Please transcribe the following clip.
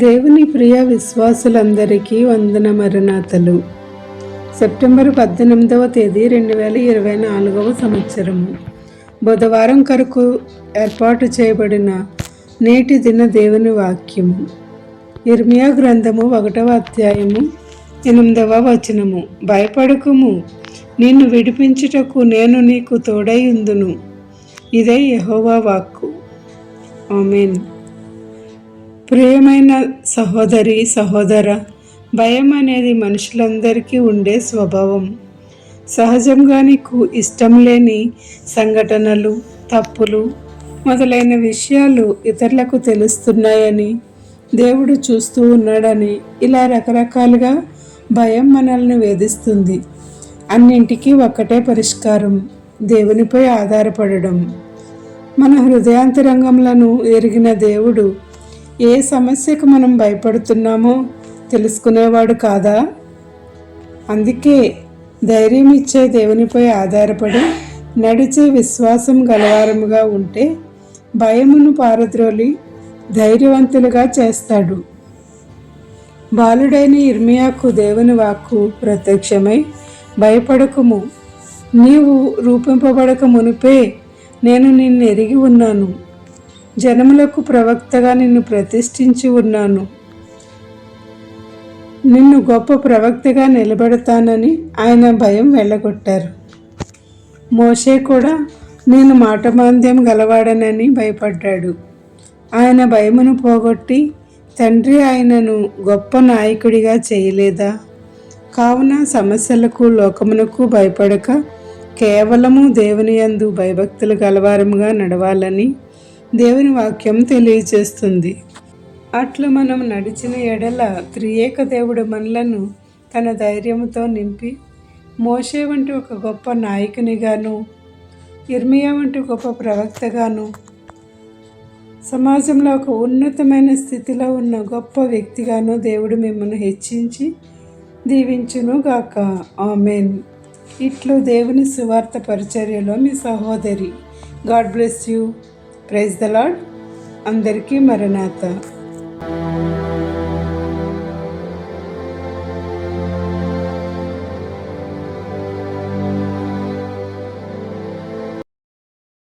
దేవుని ప్రియ విశ్వాసులందరికీ వందన మరణాతలు సెప్టెంబర్ పద్దెనిమిదవ తేదీ రెండు వేల ఇరవై నాలుగవ సంవత్సరము. బుధవారం కొరకు ఏర్పాటు చేయబడిన నేటి దిన దేవుని వాక్యము. ఇర్మియా గ్రంథము ఒకటవ అధ్యాయము ఎనిమిదవ వచనము. భయపడకుము నిన్ను విడిపించుటకు నేను నీకు తోడై ఉందును. ఇదే యహోవా వాక్కు. ఆమెన్. ప్రియమైన సహోదరి సహోదర భయం అనేది మనుషులందరికీ ఉండే స్వభావం. సహజంగా నీకు ఇష్టం లేని సంఘటనలు తప్పులు మొదలైన విషయాలు ఇతరులకు తెలుస్తున్నాయని దేవుడు చూస్తూ ఉన్నాడని ఇలా రకరకాలుగా భయం మనల్ని వేధిస్తుంది. అన్నింటికీ ఒక్కటే పరిష్కారం దేవునిపై ఆధారపడడం. మన హృదయాంతరంగంలను ఎరిగిన దేవుడు ఏ సమస్యకు మనం భయపడుతున్నామో తెలుసుకునేవాడు కాదా? అందుకే ధైర్యం ఇచ్చే దేవునిపై ఆధారపడి నడిచే విశ్వాసం గలవారముగా ఉంటే భయమును పారద్రోలి ధైర్యవంతులుగా చేస్తాడు. బాలుడైన ఇర్మియాకు దేవుని వాక్కు ప్రత్యక్షమై భయపడకుము. నీవు రూపింపబడక మునిపే నేను నిన్ను ఎరిగి ఉన్నాను. జనములకు ప్రవక్తగా నిన్ను ప్రతిష్ఠించి ఉన్నాను. నిన్ను గొప్ప ప్రవక్తగా నిలబెడతానని ఆయన భయం వెళ్ళగొట్టారు. మోషే కూడా నేను మాటమాంద్యం గలవాడనని భయపడ్డాడు. ఆయన భయమును పోగొట్టి తండ్రి ఆయనను గొప్ప నాయకుడిగా చేయలేదా? కావున సమస్యలకు లోకమునకు భయపడక కేవలము దేవుని యందు భయభక్తులు గలవారముగా నడవాలని దేవుని వాక్యం తెలియజేస్తుంది. అట్లు మనం నడిచిన ఎడల త్రియేక దేవుడు మనలను తన ధైర్యంతో నింపి మోషే వంటి ఒక గొప్ప నాయకునిగాను ఇర్మియా వంటి గొప్ప ప్రవక్తగాను సమాజంలో ఒక ఉన్నతమైన స్థితిలో ఉన్న గొప్ప వ్యక్తిగాను దేవుడు మిమ్మల్ని హెచ్చించి దీవించును గాక. ఆమెన్. ఇట్లు దేవుని సువార్త పరిచర్యలో మీ సహోదరి. God bless you. Praise the lord అందరికీ మరణాత